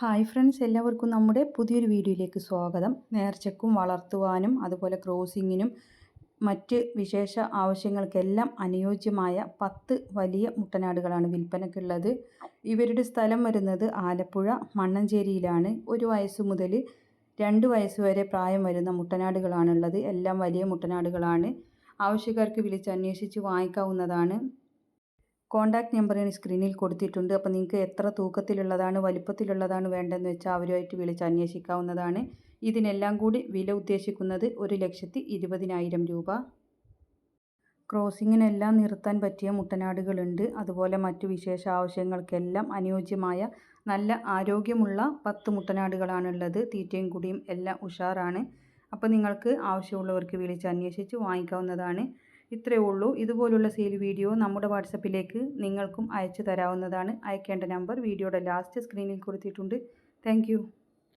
Hi friends എല്ലാവർക്കും നമ്മുടെ പുതിയൊരു വീഡിയോയിലേക്ക് സ്വാഗതം. നേർച്ചക്കും വളർത്തുവാനും അതുപോലെ ക്രോസിങ്ങിനും മറ്റ് വിശേഷ ആവശ്യങ്ങൾക്കെല്ലാം അനുയോജ്യമായ പത്ത് വലിയ മുട്ടനാടുകളാണ് വിൽപ്പനക്കുള്ളത് ഇവരുടെ സ്ഥലം വരുന്നത് ആലപ്പുഴ മണ്ണഞ്ചേരിയിലാണ്. ഒരു വയസ്സ് മുതൽ രണ്ട് വയസ്സ് വരെ പ്രായം വരുന്ന മുട്ടനാടുകളാണുള്ളത്. എല്ലാം വലിയ മുട്ടനാടുകളാണ്. ആവശ്യക്കാർക്ക് വിളിച്ച് അന്വേഷിച്ച് വാങ്ങിക്കാവുന്നതാണ്. കോൺടാക്റ്റ് നമ്പർ ഞാൻ സ്ക്രീനിൽ കൊടുത്തിട്ടുണ്ട്. അപ്പോൾ നിങ്ങൾക്ക് എത്ര തൂക്കത്തിലുള്ളതാണ് വലിപ്പത്തിലുള്ളതാണ് വേണ്ടതെന്ന് വെച്ചാൽ അവരുമായിട്ട് വിളിച്ച് അന്വേഷിക്കാവുന്നതാണ്. ഇതിനെല്ലാം കൂടി വില ഉദ്ദേശിക്കുന്നത് ഒരു ലക്ഷത്തി ഇരുപതിനായിരം രൂപ. ക്രോസിങ്ങിനെല്ലാം നിർത്താൻ പറ്റിയ മുട്ടനാടുകളുണ്ട്. അതുപോലെ മറ്റു വിശേഷ ആവശ്യങ്ങൾക്കെല്ലാം അനുയോജ്യമായ നല്ല ആരോഗ്യമുള്ള പത്ത് മുട്ടനാടുകളാണുള്ളത്. തീറ്റയും കുടിയും എല്ലാം ഉഷാറാണ്. അപ്പോൾ നിങ്ങൾക്ക് ആവശ്യമുള്ളവർക്ക് വിളിച്ച് അന്വേഷിച്ച് വാങ്ങിക്കാവുന്നതാണ്. ഇത്രയേ ഉള്ളൂ. ഇതുപോലുള്ള സെയിൽ വീഡിയോ നമ്മുടെ വാട്സപ്പിലേക്ക് നിങ്ങൾക്കും അയച്ചു തരാവുന്നതാണ്. അയക്കേണ്ട നമ്പർ വീഡിയോയുടെ ലാസ്റ്റ് സ്ക്രീനിൽ കൊടുത്തിട്ടുണ്ട്. താങ്ക്